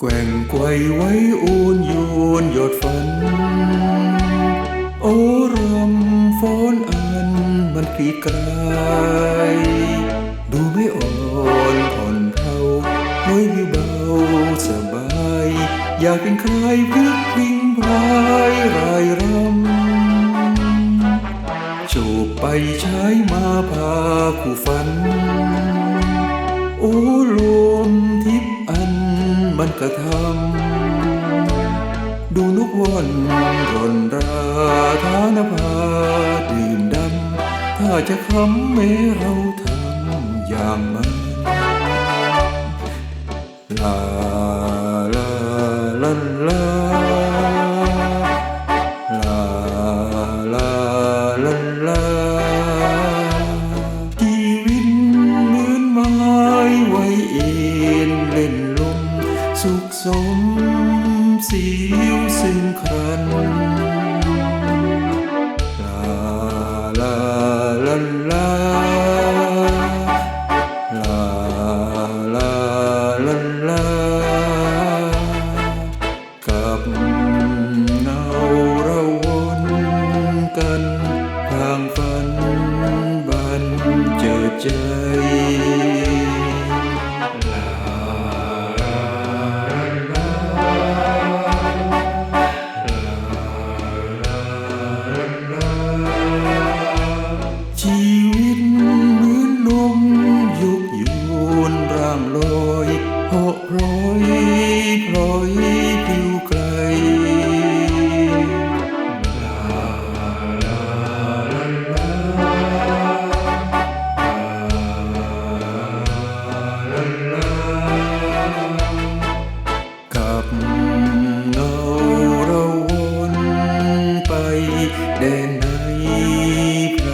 แข่งไกว้อูนโยนหยดฝันโอ้รำฟ้อนอันมันพีกรายดูไม่อ่อนผ่อนเทาเฮ้ยวิวเบาสบาย อยากเป็นใครพึกพิงพรายรายรำจูบไปใช้มาพาคู่ฝัน มันกระทำดูนกวนร่อนราทานภาดื่มดำ ถ้าจะคำแม้เราทำอย่างมันลา สมเสียวซึ่งครันลาลาลาลาลาลาลาลากับเงาเราวนกันทางฝันบันเจอใจ บเงาเราวนไปแดนไหนใคร